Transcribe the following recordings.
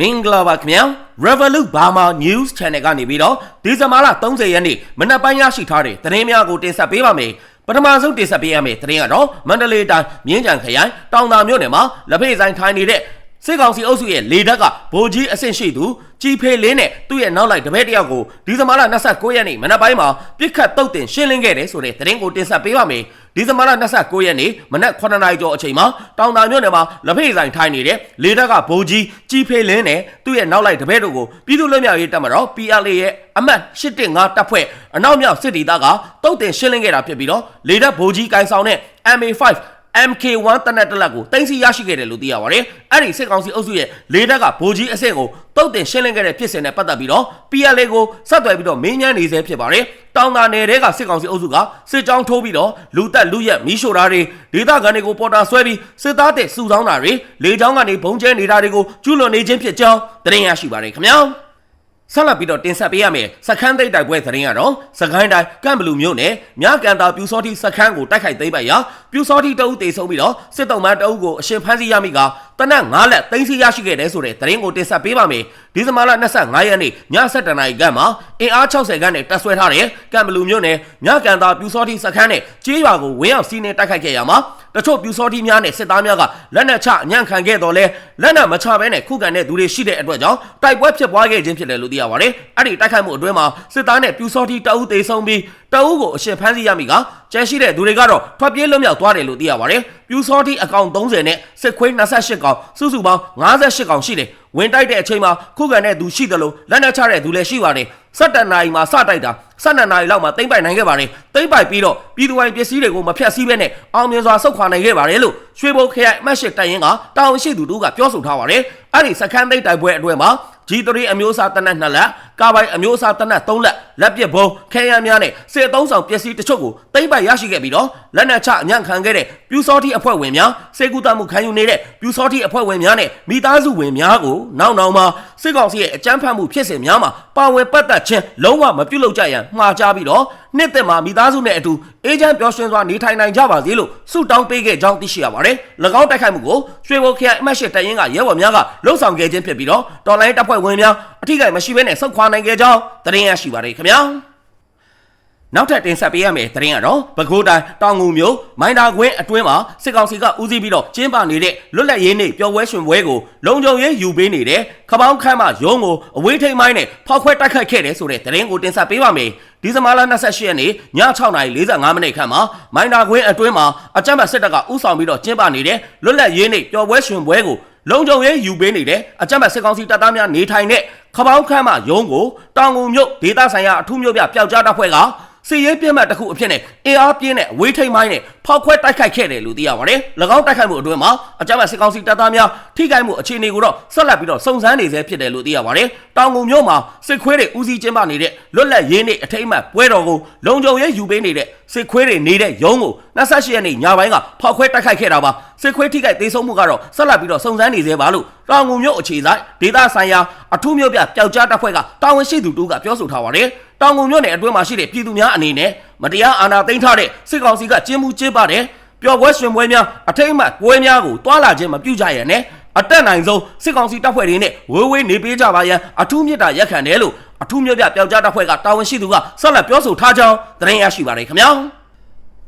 မင်္ဂလာပါခင်ဗျာ Revolut Burma News Channel ကနေပြီးတော့ဒီဇင်ဘာလ30ရက်နေ့မနက်ပိုင်းရရှိထားတဲ့သတင်းများကိုတင်ဆက်ပေးပါမယ်ပထမဆုံးတင်ဆက်ပေးရမယ့်သတင်းကတော့မန္တလေးတိုင်းမြင်းကြံခရိုင်တောင်သာမြို့နယ်မှာလက်ဖေးဆိုင်ထိုင်နေတဲ့ စစ်ကောင်စီအုပ်စုရဲ့လေတပ်ကဗိုလ်ကြီးအဆင့်ရှိသူကြီးဖေးလင်းနဲ့သူ့ရဲ့နောက်လိုက်တပည့်တယောက်ကိုဒီဇင်ဘာလ29ရက်နေ့မနက်ပိုင်းမှာပြစ်ခတ်တုတ်တင်ရှင်းလင်းခဲ့တယ်ဆိုတဲ့သတင်းကိုတင်ဆက်ပေးပါမယ်ဒီဇင်ဘာလ29ရက်နေ့မနက်9:00နာရီကျော်အချိန်မှာတောင်တာမြို့နယ်မှာလက်ဖေးဆိုင်ထိုင်နေတဲ့လေတပ်ကဗိုလ်ကြီးကြီးဖေးလင်းနဲ့သူ့ရဲ့နောက်လိုက်တပည့်တို့ကိုပြည်သူ့လွတ်မြောက်ရေးတပ်မတော် PLA ရဲ့အမှတ်815တပ်ဖွဲ့အနောက်မြောက်စစ်ဒေသကတုတ်တင်ရှင်းလင်းခဲ့တာဖြစ်ပြီးတော့လေတပ်ဗိုလ်ကြီးကိုင်ဆောင်တဲ့ MA5 MK1 တနက်တလက်ကိုတင်စီရရှိခဲ့တယ်လို့သိရပါတယ်။အဲ့ဒီစစ်ကောင်စီအုပ်စုရဲ့လေတပ်ကဗိုလ်ကြီးအဆင့်ကိုတုတ်တင်ရှင်းလင်းခဲ့တဲ့ဖြစ်စဉ်နဲ့ပတ်သက်ပြီးတော့ PLA ကိုဆက်သွယ်ပြီးတော့မင်းညမ်းနေဆဲဖြစ်ပါတယ်။တောင်တာနယ်တွေကစစ်ကောင်စီအုပ်စုကစစ်ကြောင်းထိုးပြီးတော့လူတက်လူရက်မီးရှို့တာတွေဒေသခံတွေကိုပေါ်တာဆွဲပြီးစစ်သားတဲ့စုဆောင်းတာတွေလေကြောင်းကနေဘုံကျဲနေတာတွေကိုကျူးလွန်နေခြင်းဖြစ်ကြောင်းသတင်းရရှိပါတယ်ခင်ဗျာ။ ဆက်လက်ပြီးတော့တင်ဆက်ပေးရမယ်စခန်းသိပ်တိုက်ပွဲသတင်းကတော့စကိုင်းတိုင်းကမ်ဘလူမြို့နယ်မြကန်တာပြူစောတိစခန်းကိုတိုက်ခိုက်သိမ်းပိုက်ရာပြူစောတိတအုပ်တေဆုံးပြီးတော့စစ်တုံးမတအုပ်ကိုအရှင်ဖမ်းဆီးရမိကတနက်9လက်သိမ်းဆီးရရှိခဲ့တယ်ဆိုတဲ့သတင်းကိုတင်ဆက်ပေးပါမယ်ဒီဇင်ဘာလ25ရက်နေ့ည7:00နာရီခန့်မှာအင်အား60ခန်းနဲ့တပ်ဆွဲထားတဲ့ကမ်ဘလူမြို့နယ်မြကန်တာပြူစောတိစခန်းနဲ့ကြေးရွာကိုဝင်းအောင်စီးနေတိုက်ခိုက်ခဲ့ရမှာတချို့ပြူစောတိများနဲ့စစ်သားများကလက်နက်ချအညံ့ခံခဲ့တော်လဲလက်နက်မချဘဲနဲ့ခုခံတဲ့သူတွေရှိတဲ့အတွက်ကြောင့်တိုက်ပွဲဖြစ်ပွားခဲ့ခြင်းဖြစ်တယ်လို့သိရပါတယ်အဲ့ဒီတိုက်ခိုက်မှုအတွင်းမှာစစ်သားနဲ့ပြူစောတိတအုပ်သေးဆုံးပြီး တအုပ်ကိုအရှင်ဖမ်းဆီးရမိကကျန်ရှိတဲ့သူတွေကတော့ထွက်ပြေးလွတ်မြောက်သွားတယ်လို့သိရပါတယ်ပြူစောတိအကောင်30နဲ့စစ်ခွေး28ကောင်စုစုပေါင်း58ကောင်ရှိတယ်ဝင်တိုက်တဲ့အချိန်မှာခုခံတဲ့သူရှိတယ်လို့လက်နက်ချတဲ့သူလည်းရှိပါတယ်7နာရီမှာစတိုက်တာ12နာရီလောက်မှာတိမ့်ပိုင်နိုင်ခဲ့ပါတယ်တိမ့်ပိုင်ပြီးတော့ပြည်သူပိုင်းပစ္စည်းတွေကိုမဖြတ်စည်းဘဲနဲ့အောင်မြင်စွာဆုတ်ခွာနိုင်ခဲ့ပါတယ်လို့ရွှေဘိုခရိုင်အမှတ်၈တိုင်ရင်ကတာဝန်ရှိသူတို့ကပြောဆိုထားပါတယ်အဲ့ဒီစခန်းသိမ်းတိုက်ပွဲအတွင်းမှာ G3 အမျိုးအစားတနက်2လက်ကာဘိုင်အမျိုးအစားတနက်3လက်လက်ပစ်ဘုံခဲယမ်းများနဲ့စစ်အုံဆောင်ပစ္စည်းတချို့ကိုတိမ့်ပိုင်ရရှိခဲ့ပြီးတော့လက်နက်ချအညံ့ခံခဲ့တဲ့ပြူစောတိအဖွဲ့ဝင်များစေကူတမှုခံယူနေတဲ့ပြူစောတိအဖွဲ့ဝင်များနဲ့မိသားစုဝင်များကိုနောက်နောက်မှာစစ်ကောင်စီရဲ့အကြမ်းဖက်မှုဖြစ်စဉ်များမှာပါဝင်ပတ်သက်ခြင်းလုံးဝမပြုတ်လောက်ကြရန်မှားကြားပြီးတော့နှစ်သက်မှာမိသားစုနဲ့အတူအေဂျင့်ပျော်ရွှင်စွာနေထိုင်နိုင်ကြပါစေလို့ဆုတောင်းပေးခဲ့ကြောင်းသိရှိရပါတယ်။၎င်းတိုက်ခိုက်မှုကိုရွှေဘိုခရိုင်အမှတ်၈တရင်ကရဲဘော်များကလှုပ်ဆောင်ခဲ့ခြင်းဖြစ်ပြီးတော့တော်လိုင်းတပ်ဖွဲ့ဝင်များအထိကိမရှိဘဲနဲ့ဆုတ်ခွာနိုင်ခဲ့ကြောင်းသတင်းရရှိပါတယ်ခင်ဗျာ။နောက်ထပ်တင်ဆက်ပေးရမယ့်သတင်းကတော့ပဲခူးတိုင်းတောင်ငူမြို့မိုင်းတာခွင်းအတွင်းမှာစစ်ကောင်စီကဦးစီးပြီးတော့ကျင်းပနေတဲ့လွတ်လပ်ရေးနေ့ပျော်ပွဲရွှင်ပွဲကိုလုံခြုံရေးယူပေးနေတဲ့ခပောင်းခန့်မှရုံးကိုအဝေးထိန်မိုင်းနဲ့ဖောက်ခွဲတိုက်ခိုက်ခဲ့တယ်ဆိုတဲ့သတင်းကိုတင်ဆက်ပေးပါမယ်ဒီဇင်ဘာလ28ရက်နေ့ည6:45မိနစ်ခန့်မှာမိုင်းတာခွင်းအတွင်းမှာအကြမ်းဖက်စစ်တပ်ကဥဆောင်ပြီးတော့ကျင်းပနေတဲ့လွတ်လပ်ရေးနေ့ပျော်ပွဲရွှင်ပွဲကို လုံခြုံရေးယူပေးနေတဲ့အကြမ်းဖက်စစ်ကောင်စီတပ်သားများနေထိုင်တဲ့ခပောင်းခန့်မှရုံးကိုတောင်ငူမြို့ဒေသဆိုင်ရာအထူးမြို့ပြပျောက်ကြားတပ်ဖွဲ့ကစီရေးပြင်းမှတ်တစ်ခုအဖြစ်နဲ့အင်အားပြင်းတဲ့အဝေးထိန်မိုင်းနဲ့ဖောက်ခွဲတိုက်ခိုက်ခဲ့တယ်လို့သိရပါတယ်။၎င်းတိုက်ခိုက်မှုအတွင်းမှာအကြမ်းဖက်စစ်ကောင်စီတပ်သားများထိခိုက်မှုအခြေအနေကိုတော့ဆက်လက်ပြီးတော့စုံစမ်းနေဆဲဖြစ်တယ်လို့သိရပါတယ်။တောင်ငုံမြို့မှာစစ်ခွေးတွေဦးစီးကျင်းပနေတဲ့လွတ်လပ်ရေးနေ့အထိမ်းအမှတ်ပွဲတော်ကိုလုံခြုံရေးယူပေးနေတဲ့ စစ်ခွေးတွေနေတဲ့ရုံးကို28ရက်နေ့ညပိုင်းကဖောက်ခွဲတိုက်ခိုက်ခဲ့တာပါ။စစ်ခွေးထိခိုက်ဒေဆုံးမှုကတော့ဆက်လက်ပြီးတော့စုံစမ်းနေသေးပါလို့တောင်ငုံမြို့အခြေဆိုင်ဒေသဆိုင်ရာအထူးမြို့ပြပျောက်ကြားတပ်ဖွဲ့ကတာဝန်ရှိသူတို့ကပြောဆိုထားပါတယ်။တောင်ငုံမြို့နယ်အတွင်းမှာရှိတဲ့ပြည်သူများအနေနဲ့မတရားအာဏာသိမ်းထားတဲ့စစ်ကောင်စီကကျင်းမှုကျင်းပါတယ်ပျော်ပွဲရှင်ပွဲများအထိတ်အမှတ်ပွဲများကိုတွာလာခြင်းမပြုကြရနဲ့အတက်နိုင်ဆုံးစစ်ကောင်စီတပ်ဖွဲ့တွေနဲ့ဝေးဝေးနေပေးကြပါရန်အထူးမြတ်တာရက်ခံတယ်လို့ အထူးမြတ်ပြပျောက်ကြားတပ်ဖွဲ့ကတာဝန်ရှိသူကဆက်လက်ပြောဆိုထားကြောင်းသတင်းရရှိပါတယ်ခင်ဗျာ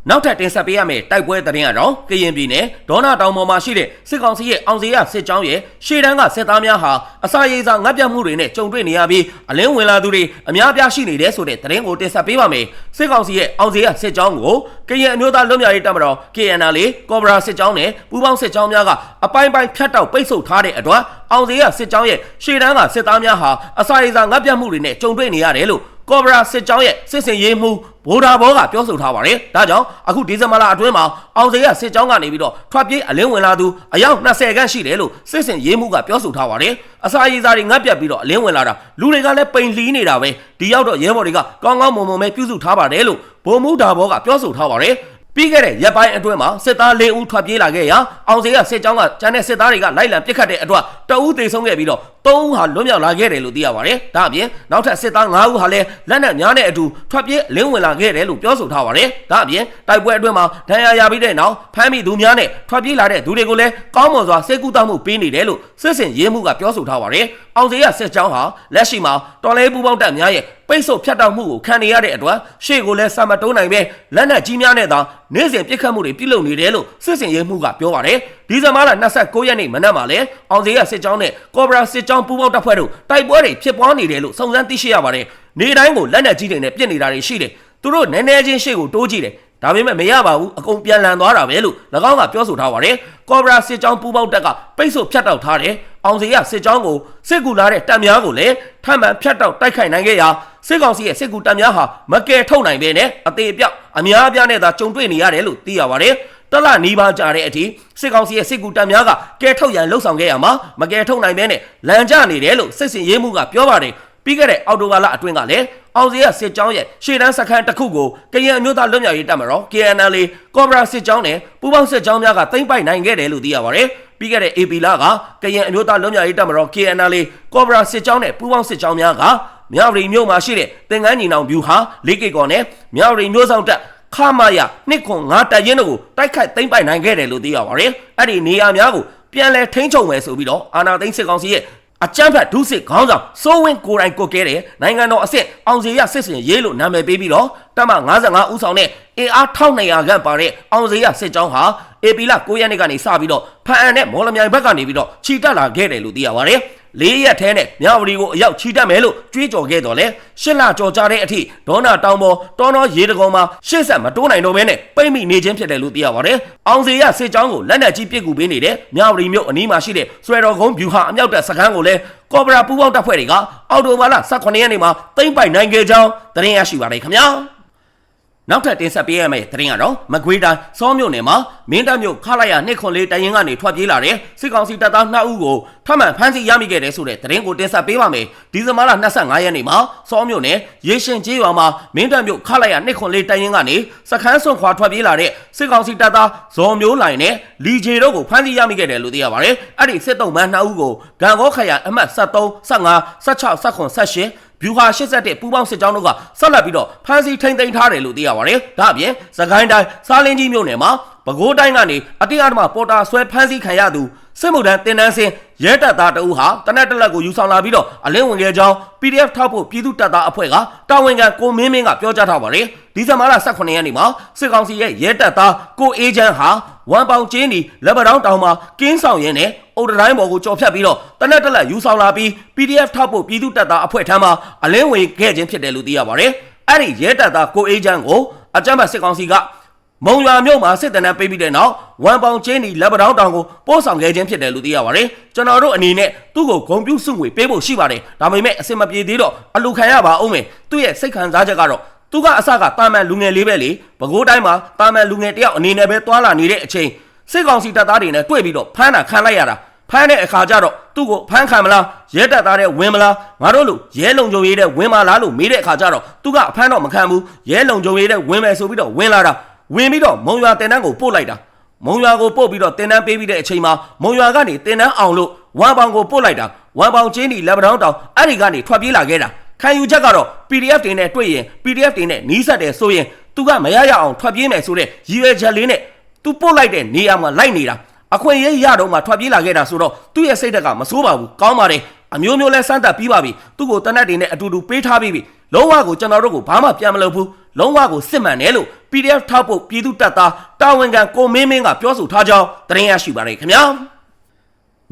နောက်ထပ်တင်ဆက်ပေးရမယ့်တိုက်ပွဲသတင်းကတော့ကရင်ပြည်နယ်ဒေါနာတောင်ပေါ်မှာရှိတဲ့စစ်ကောင်စီရဲ့အောင်စေရစစ်ကြောင်းရဲ့ရှေ့တန်းကစစ်သားများဟာအစာရေစာငတ်ပြတ်မှုတွေနဲ့ကြုံတွေ့နေရပြီးအလင်းဝင်လာသူတွေအများပြားရှိနေတယ်ဆိုတဲ့သတင်းကိုတင်ဆက်ပေးပါမယ်။စစ်ကောင်စီရဲ့အောင်စေရစစ်ကြောင်းကိုကရင်အမျိုးသားလွတ်မြောက်ရေးတပ်မတော် KNL ကော်ဘရာစစ်ကြောင်းနဲ့ပူးပေါင်းစစ်ကြောင်းများကအပိုင်းပိုင်းဖြတ်တောက်ပိတ်ဆို့ထားတဲ့အတွက်အောင်စေရစစ်ကြောင်းရဲ့ရှေ့တန်းကစစ်သားများဟာအစာရေစာငတ်ပြတ်မှုတွေနဲ့ကြုံတွေ့နေရတယ်လို့ ကော်ဘရာစစ်ကြောင်းရဲ့စစ်စင်ရေးမှုဗိုလ်ဒါဘောကပြောဆိုထားပါတယ်။ဒါကြောင့်အခုဒီဇင်ဘာလအတွင်းမှာအောင်စေရစစ်ကြောင်းကနေပြီးတော့ထွက်ပြေးအလင်းဝင်လာသူအယောက်20ခန့်ရှိတယ်လို့စစ်စင်ရေးမှုကပြောဆိုထားပါတယ်။အစာရေစာတွေငတ်ပြတ်ပြီးတော့အလင်းဝင်လာတာလူတွေကလည်းပိန်လှီးနေတာပဲ။ဒီရောက်တော့ရဲဘော်တွေကကောင်းကောင်းမွန်မွန်ပဲပြုစုထားပါတယ်လို့ဗိုလ်မှူးဒါဘောကပြောဆိုထားပါတယ်။ ပြီးခဲ့တဲ့ရက်ပိုင်းအတွင်းမှာစစ်သား၄ဦးထွက်ပြေးလာခဲ့ရာအောင်စေကစစ်ကြောင်းကကျန်တဲ့စစ်သားတွေကလိုက်လံပစ်ခတ်တဲ့အတွက်တအူးသေဆုံးခဲ့ပြီးတော့၃ဦးဟာလွတ်မြောက်လာခဲ့တယ်လို့သိရပါတယ်။ဒါအပြင်နောက်ထပ်စစ်သား၅ဦးဟာလည်းလက်နက်များနဲ့အတူထွက်ပြေးလင်းဝင်လာခဲ့တယ်လို့ပြောဆိုထားပါတယ်။ဒါအပြင်တိုက်ပွဲအတွင်းမှာဒဏ်ရာရပြီးတဲ့နောက်ဖမ်းမိသူများနဲ့ထွက်ပြေးလာတဲ့သူတွေကိုလည်းကောင်းမွန်စွာစိတ်ကူးတောက်မှုပေးနေတယ်လို့စစ်စင်ရေးမှုကပြောဆိုထားပါတယ်။အောင်စေကစစ်ကြောင်းဟာလက်ရှိမှာတော်လဲပူပေါင်းတပ်များရဲ့ပိတ်ဆို့ဖြတ်တောက်မှုကိုခံနေရတဲ့အတွက်ရှေ့ကိုလည်းစမတိုးနိုင်ပဲလက်နက်ကြီးများနဲ့သာနေ့စဉ်ပစ်ခတ်မှုတွေပြုလုပ်နေတယ်လို့စစ်စင်ရေးမှုကပြောပါတယ်ဒီဇင်ဘာလ29ရက်နေ့မနက်မှာလည်းအောင်စေရစစ်ကြောင်းနဲ့ကော်ဘရာစစ်ကြောင်းပူးပေါင်းတပ်ဖွဲ့တို့တိုက်ပွဲတွေဖြစ်ပွားနေတယ်လို့စုံစမ်းသိရှိရပါတယ်နေတိုင်းကိုလက်နက်ကြီးတွေနဲ့ပစ်နေတာတွေရှိတယ်သူတို့နည်းနည်းချင်းရှေ့ကိုတိုးကြည့်တယ်ဒါပေမဲ့မရပါဘူးအကုန်ပြန်လန်သွားတာပဲလို့၎င်းကပြောဆိုထားပါတယ်ကော်ဘရာစစ်ကြောင်းပူးပေါင်းတပ်ကပိတ်ဆို့ဖြတ်တောက်ထားတယ်အောင်စေရစစ်ကြောင်းကိုစစ်ကူလာတဲ့တပ်များကိုလည်းထပ်မံဖြတ်တောက်တိုက်ခိုက်နိုင်ခဲ့ရာ စစ်ကောင်စီရဲ့စစ်ကူတပ်များဟာမကယ်ထုတ်နိုင်ပဲနဲ့အသေးအပြောက်အများအပြားနဲ့သာကြုံတွေ့နေရတယ်လို့သိရပါတယ်တလနီးပါးကြာတဲ့အထိစစ်ကောင်စီရဲ့စစ်ကူတပ်များကကဲထုတ်ရန်လှုံ့ဆော်ခဲ့ရမှာမကယ်ထုတ်နိုင်ပဲနဲ့လမ်းကျနေတယ်လို့စစ်စင်ရေးမှုကပြောပါတယ်ပြီးခဲ့တဲ့အော်တိုဘာလအတွင်းကလည်းအောင်စီရစစ်ကြောင်းရဲ့ရှေ့တန်းစခန်းတစ်ခုကိုကရင်အမျိုးသားလွတ်မြောက်ရေးတပ်မတော် KNL ကော်ဘရာစစ်ကြောင်းနဲ့ပူးပေါင်းစစ်ကြောင်းများကသိမ်းပိုက်နိုင်ခဲ့တယ်လို့သိရပါတယ်။ပြီးခဲ့တဲ့ AP လကကရင်အမျိုးသားလွတ်မြောက်ရေးတပ်မတော် KNL ကော်ဘရာစစ်ကြောင်းနဲ့ပူးပေါင်းစစ်ကြောင်းများက မြောက်ရီမြို့မှာရှိတဲ့သင်္ကန်းညီနောင်ဗျူဟာလေးကေကော်နဲ့မြောက်ရီမျိုးဆောင်တပ်ခမာယာနှစ်ခွန်ငါတပ်ရင်းတို့ကိုတိုက်ခိုက်သိမ်းပိုက်နိုင်ခဲ့တယ်လို့သိရပါတယ်။အဲ့ဒီနေရာများကိုပြန်လည်ထိန်းချုပ်မယ်ဆိုပြီးတော့အာနာသိန်းစစ်ကောင်စီရဲ့အကြမ်းဖက်ဒုစစ်ခေါင်းဆောင်စိုးဝင်းကိုတိုင်ကိုကဲတဲ့နိုင်ငံတော်အစ်စ်အောင်စီရစစ်စင်ရေးလို့နာမည်ပေးပြီးတော့တပ်မ55ဦးဆောင်တဲ့အင်အား1200ခန့်ပါတဲ့အောင်စီရစစ်ကြောင်းဟာအေပီလာ9ရက်နေ့ကနေစပြီးတော့ဖန်အန်နဲ့မော်လမြိုင်ဘက်ကနေပြီးတော့ခြိတက်လာခဲ့တယ်လို့သိရပါတယ် လေးရက်ထဲနဲ့မြဝတီကိုအရောက်ချီတက်မယ်လို့ကြွေးကြော်ခဲ့တော်လဲရှစ်လကြော်ကြတဲ့အထိဒေါနာတောင်ပေါ်တောနောရေတကုံမှာရှေ့ဆက်မတိုးနိုင်တော့ဘဲနဲ့ပိတ်မိနေခြင်းဖြစ်တယ်လို့သိရပါတယ်။အောင်စီရစစ်ကြောင်းကိုလက်နက်ကြီးပစ်ကူပေးနေတဲ့မြဝတီမြို့အနီးမှာရှိတဲ့ဆွဲတော်ကုန်းဗျူဟာအမြောက်တပ်စခန်းကိုလည်းကော်ဘရာပူးပေါင်းတပ်ဖွဲ့တွေကအော်တိုဘာလ18ရက်နေ့မှာသိမ်းပိုက်နိုင်ခဲ့ကြောင်းသတင်းရရှိပါတယ်ခင်ဗျာ။ နောက်ထပ်တင်ဆက်ပေးရမယ့်သတင်းကတော့မကွေးတိုင်းစောမြို့နယ်မှာမင်းတပ်မြို့ခလာရနှစ်ခွန်လေးတရင်ကနေထွက်ပြေးလာတဲ့စစ်ကောင်စီတပ်သား2ဦးကိုထပ်မံဖမ်းဆီးရမိခဲ့တဲ့ဆိုတဲ့သတင်းကိုတင်ဆက်ပေးပါမယ်ဒီဇင်ဘာလ25ရက်နေ့မှာစောမြို့နယ်ရေရှင်ကျေးရွာမှာမင်းတပ်မြို့ခလာရနှစ်ခွန်လေးတရင်ကနေစခန်းစွန့်ခွာထွက်ပြေးလာတဲ့စစ်ကောင်စီတပ်သားဇော်မျိုးလိုင်နဲ့လီဂျေတို့ကိုဖမ်းဆီးရမိခဲ့တယ်လို့သိရပါတယ်အဲ့ဒီစစ်တုံးမန်း2ဦးကိုဂံကောခရိုင်အမှတ်73 15 16 18 18 ဗျူဟာ87ပူပေါင်းစစ်ကြောင်းတို့ကဆက်လက်ပြီးတော့ဖမ်းဆီးထိန်းသိမ်းထားတယ်လို့သိရပါတယ်။ဒါအပြင်စကိုင်းတိုင်းစားလင်းကြီးမြို့နယ်မှာပဲခူးတိုင်းကနေအတိအဓမ္မပေါ်တာဆွဲဖမ်းဆီးခံရသူ စစ်မှုထမ်းတင်နန်းစင်ရဲတပ်သားတအူးဟာတနက်တလက်ကိုယူဆောင်လာပြီးတော့အလင်းဝင်ခဲ့ကြောင်း PDF ထောက်ဖို့ပြည်သူတပ်သားအဖွဲ့ကတာဝန်ခံကိုမင်းမင်းကပြောကြားထားပါတယ်။ဒီဇင်ဘာလ18ရက်နေ့မှာစစ်ကောင်စီရဲ့ရဲတပ်သားကိုအေးချမ်းဟာဝမ်ပေါင်ကျင်းဒီလက်ပတောင်းတောင်မှာကင်းဆောင်ရင်းနဲ့အုတ်တိုင်းပေါ်ကိုကြော်ဖြတ်ပြီးတော့တနက်တလက်ယူဆောင်လာပြီး PDF ထောက်ဖို့ပြည်သူတပ်သားအဖွဲ့ထမ်းမှာအလင်းဝင်ခဲ့ခြင်းဖြစ်တယ်လို့သိရပါတယ်။အဲ့ဒီရဲတပ်သားကိုအေးချမ်းကိုအကြမ်းဖက်စစ်ကောင်စီက မုံရွာမြို့မှာစစ်တနန်းပေးပြီးတဲ့နောက်ဝမ်ပေါင်ချင်းဒီလက်ပတောင်းတောင်ကိုပို့ဆောင်ခဲ့ခြင်းဖြစ်တယ်လို့သိရပါတယ်။ကျွန်တော်တို့အနေနဲ့သူ့ကိုဂုံပြူစုငွေပေးဖို့ရှိပါတယ်။ဒါပေမဲ့အစင်မပြေသေးတော့အလူခံရပါအောင်မယ်။သူ့ရဲ့စိတ်ခံစားချက်ကတော့သူကအစကတာမန်လူငယ်လေးပဲလေ။ပဲခူးတိုင်းမှာတာမန်လူငယ်တယောက်အနေနဲ့ပဲတွာလာနေတဲ့အချိန်စစ်ကောင်စီတပ်သားတွေနဲ့တွေ့ပြီးတော့ဖမ်းတာခံလိုက်ရတာဖမ်းတဲ့အခါကျတော့သူ့ကိုဖမ်းခံမလားရဲတပ်သားတဲ့ဝင်မလားငါတို့လိုရဲလုံကြုံရေးတဲ့ဝင်မလားလို့မေးတဲ့အခါကျတော့သူကအဖမ်းတော့မခံဘူးရဲလုံကြုံရေးတဲ့ဝင်မယ်ဆိုပြီးတော့ဝင်လာတာ ဝင်ပြီးတော့မုံရွာတင်တန်းကိုပို့လိုက်တာမုံရွာကိုပို့ပြီးတော့တင်တန်းပေးပြီးတဲ့အချိန်မှာမုံရွာကနေတင်တန်းအောင်လို့ဝမ်ပေါင်ကိုပို့လိုက်တာဝမ်ပေါင်ချင်းဒီလက်ပတောင်းတောင်အဲ့ဒီကနေထွက်ပြေးလာခဲ့တာခံယူချက်ကတော့ PDF တွေနဲ့တွေ့ရင် PDF တွေနဲ့နီးစပ်တယ်ဆိုရင်သူကမရရအောင်ထွက်ပြေးမယ်ဆိုတဲ့ရည်ရွယ်ချက်လေးနဲ့သူပို့လိုက်တဲ့နေရာမှာလိုက်နေတာအခွင့်အရေးရတော့မှထွက်ပြေးလာခဲ့တာဆိုတော့သူ့ရဲ့စိတ်ဓာတ်ကမဆိုးပါဘူးကောင်းပါတယ်အမျိုးမျိုးလဲစမ်းသပ်ပြီးပါပြီသူ့ကိုတနက်တွေနဲ့အတူတူပေးထားပြီးပြီလုံးဝကိုကျွန်တော်တို့ကိုဘာမှပြန်မလုပ်ဘူးလုံးဝကိုစစ်မှန်တယ်လို့ PDF ထောက်ဖို့ပြည်သူတပ်သားတာဝန်ခံကိုမင်းမင်းကပြောဆိုထားကြောင်းသတင်းရရှိပါတယ်ခင်ဗျာ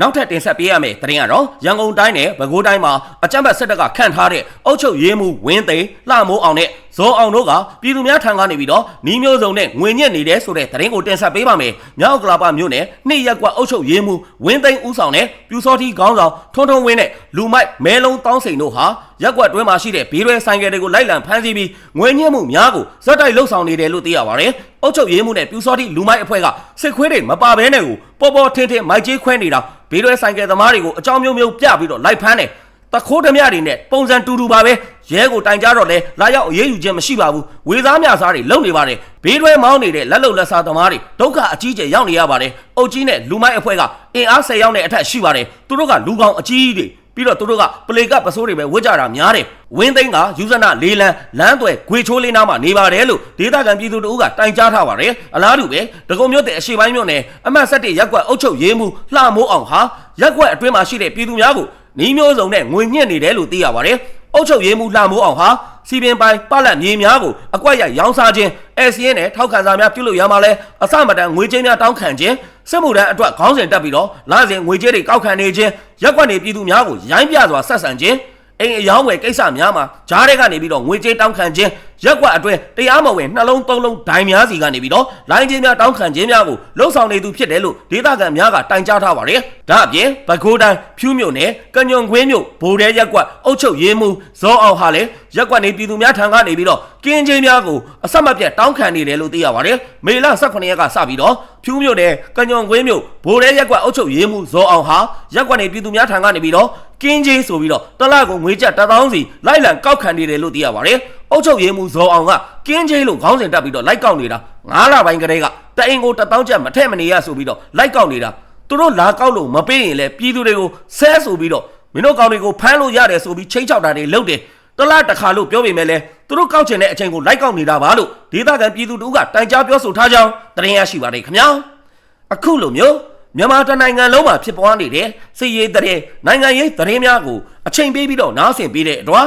နောက်ထပ်တင်ဆက်ပေးရမယ့်သတင်းကတော့ရန်ကုန်တိုင်းနဲ့ပဲခူးတိုင်းမှာအကြမ်းဖက်စစ်တပ်ကခန့်ထားတဲ့အုပ်ချုပ်ရေးမှူးဝင်းသိန်းလှမိုးအောင်နဲ့ ဇော်အောင်တို့ကပြည်သူများထံကနေပြီးတော့နှီးမျိုးစုံနဲ့ငွေညက်နေတဲ့ဆိုတဲ့သတင်းကိုတင်ဆက်ပေးပါမယ်။မြောက်ကလာပမြို့နယ်နှစ်ရက်ကွာအုပ်ချုပ်ရေးမှူးဝင်းသိန်းဦးဆောင်နဲ့ပြူစောတိခေါင်းဆောင်ထွန်းထွန်းဝင်းနဲ့လူမိုက်မဲလုံးတောင်းစိန်တို့ဟာရက်ကွက်တွင်းမှာရှိတဲ့ဘေးရွယ်ဆိုင်ကယ်တွေကိုလိုက်လံဖမ်းဆီးပြီးငွေညက်မှုများကိုဇက်တိုက်လှုပ်ဆောင်နေတယ်လို့သိရပါတယ်။အုပ်ချုပ်ရေးမှူးနဲ့ပြူစောတိလူမိုက်အဖွဲ့ကစစ်ခွေးတွေမပါဘဲနဲ့ကိုပေါ်ပေါ်ထင်းထင်းမိုက်ကြီးခွဲနေတာဘေးရွယ်ဆိုင်ကယ်သမားတွေကိုအကြောင်းမျိုးမျိုးပြပြီးတော့လိုက်ဖမ်းတယ်။ တခိုးဓမြတွေနဲ့ပုံစံတူတူပါပဲရဲကိုတိုင်ကြတော့လဲလာရောက်အေးယူခြင်းမရှိပါဘူးဝေသားမြစားတွေလုံနေပါတယ်ဘေးတွဲမောင်းနေတဲ့လက်လုံလက်စားသမားတွေဒုက္ခအကြီးကျယ်ရောက်နေရပါတယ်အုတ်ကြီးနဲ့လူမိုက်အဖွဲ့ကအင်အား၁၀ရောက်တဲ့အထက်ရှိပါတယ်သူတို့ကလူကောင်အကြီးတွေပြီးတော့သူတို့ကပလေကပစိုးတွေပဲဝစ်ကြတာများတယ်ဝင်းသိန်းကယူဇနာလေးလန်းလမ်းသွဲဂွေချိုးလေးနားမှာနေပါတယ်လို့ဒေသခံပြည်သူတို့ကတိုင်ကြားထားပါတယ်အလားတူပဲဒဂုံမြို့တဲ့အရှိပိုင်းမြို့နယ်အမှတ်7ရက်ကွက်အုပ်ချုပ်ရေးမှုလှမိုးအောင်ဟာရက်ကွက်အတွင်းမှာရှိတဲ့ပြည်သူများကို နှီးမျိုးစုံနဲ့ငွေညှစ်နေတယ်လို့သိရပါတယ်အုပ်ချုပ်ရေးမှုလှမိုးအောင်ဟာစီပင်ပိုင်းပလက်မြေများကိုအကွက်ရရောင်းစားခြင်း ASN နဲ့ထောက်ခံစာများပြုလုပ်ရမှာလဲအစမတန်ငွေကြေးများတောင်းခံခြင်းစစ်မှုထမ်းအတွက်ခေါင်းစဉ်တက်ပြီးတော့လာစဉ်ငွေကြေးတွေကောက်ခံနေခြင်းရက်ကွက်နေပြည်သူများကိုရိုင်းပြစွာဆက်ဆံခြင်းအိမ်အယောင်းဝယ်ကိစ္စများမှာဂျားတွေကနေပြီးတော့ငွေကြေးတောင်းခံခြင်း ရက်ကွက်အတွင်းတရားမဝင်နှလုံးသုံးလုံးဒိုင်များစီကနေပြီးတော့လိုင်းချင်းများတောင်းခံခြင်းများကိုလှုပ်ဆောင်နေသူဖြစ်တယ်လို့ဒေသခံများကတိုင်ကြားထားပါတယ်။ဒါအပြင်ဗကိုးတိုင်းဖြူးမြို့နယ်ကညွန်ခွင်းမြို့ဗိုလ်တဲရက်ကွက်အုတ်ချုပ်ရေးမှုဇောအောင်ဟာလည်းရက်ကွက်နေပြည်သူများထံကနေပြီးတော့ကင်းချင်းများကိုအဆက်မပြတ်တောင်းခံနေတယ်လို့သိရပါတယ်။မေလ18ရက်ကစပြီးတော့ဖြူးမြို့နယ်ကညွန်ခွင်းမြို့ဗိုလ်တဲရက်ကွက်အုတ်ချုပ်ရေးမှုဇောအောင်ဟာရက်ကွက်နေပြည်သူများထံကနေပြီးတော့ကင်းချင်းဆိုပြီးတော့တလကိုငွေကျပ်1000စီလိုက်လံကောက်ခံနေတယ်လို့သိရပါတယ်။ အုတ်ချုပ်ရေးမှုဇောအောင်ကကင်းချင်းလို့ခေါင်းစဉ်တက်ပြီးတော့လိုက်ကောက်နေတာ9လပိုင်းကတည်းကတအိမ်ကို1000ကျပ်မထက်မနေရဆိုပြီးတော့လိုက်ကောက်နေတာသူတို့လာကောက်လို့မပေးရင်လည်းပြည်သူတွေကိုဆဲဆိုပြီးတော့မင်းတို့ကောင်တွေကိုဖမ်းလို့ရတယ်ဆိုပြီးချိန်ချောက်တာတွေလုပ်တယ်တလားတစ်ခါလို့ပြောပေမဲ့လည်းသူတို့ကောက်ချင်တဲ့အချိန်ကိုလိုက်ကောက်နေတာပါလို့ဒေသခံပြည်သူတို့ကတိုင်ကြားပြောဆိုထားကြောင်းတင်ရရှိပါတယ်ခင်ဗျာအခုလိုမျိုးမြန်မာတနိုင်ငံလုံးမှာဖြစ်ပွားနေတဲ့စစ်ရေးတရေနိုင်ငံရေးတရေများကိုအချိန်ပေးပြီးတော့နားဆင်ပေးတဲ့အတွက်